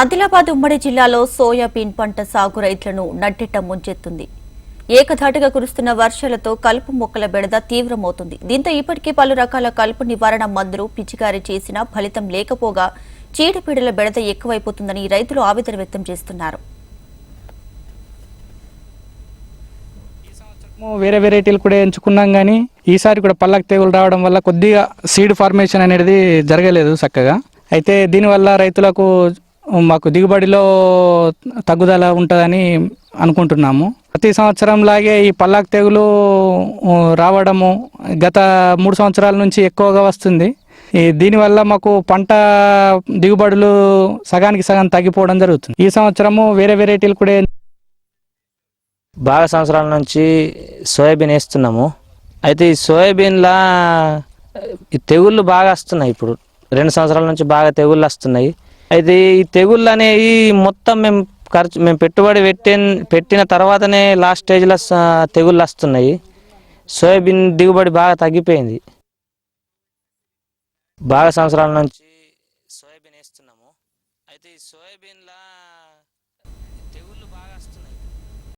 ఆదిలాబాద్ ఉమ్మడి జిల్లాలో సోయాబీన్ పంట సాగు రైతులను నట్టెట్ట ముంచెత్తుంది. ఏకధాటిగా కురుస్తున్న వర్షాలతో కలుపు మొక్కల బెడద తీవ్రమవుతుంది. దీంతో ఇప్పటికే పలు రకాల కలుపు నివారణ మందులు పిచికారీ చేసినా ఫలితం లేకపోగా చీడపీడల బెడద ఎక్కువైపోతుందని రైతులు ఆవేదన వ్యక్తం చేస్తున్నారు. వేరే వెరైటీలు కూడా ఎంచుకున్నాం కానీ ఈసారి కూడా పల్లకి తెగులు రావడం వల్ల కొద్దిగా సీడ్ ఫార్మేషన్ అనేది జరగలేదు చక్కగా. అయితే దీనివల్ల రైతులకు మాకు దిగుబడిలో తగ్గుదల ఉంటుందని అనుకుంటున్నాము. ప్రతి సంవత్సరం లాగే ఈ పల్లాకు తెగులు రావడము గత మూడు సంవత్సరాల నుంచి ఎక్కువగా వస్తుంది. ఈ దీనివల్ల మాకు పంట దిగుబడులు సగానికి సగం తగ్గిపోవడం జరుగుతుంది. ఈ సంవత్సరము వేరే వెరైటీలు కూడా బాగా సంవత్సరాల నుంచి సోయాబీన్ వేస్తున్నాము. అయితే ఈ సోయాబీన్లా ఈ తెగుళ్ళు బాగా వస్తున్నాయి ఇప్పుడు. రెండు సంవత్సరాల నుంచి బాగా తెగుళ్ళు వస్తున్నాయి. అయితే ఈ తెగుళ్ళు అనేవి మొత్తం మేము ఖర్చు మేము పెట్టుబడి పెట్టిన పెట్టిన తర్వాతనే లాస్ట్ స్టేజ్లో తెగుళ్ళు వస్తున్నాయి. సోయాబీన్ దిగుబడి బాగా తగ్గిపోయింది. బాగా సంవత్సరాల నుంచి సోయాబీన్ వేస్తున్నాము. అయితే ఈ సోయాబీన్లా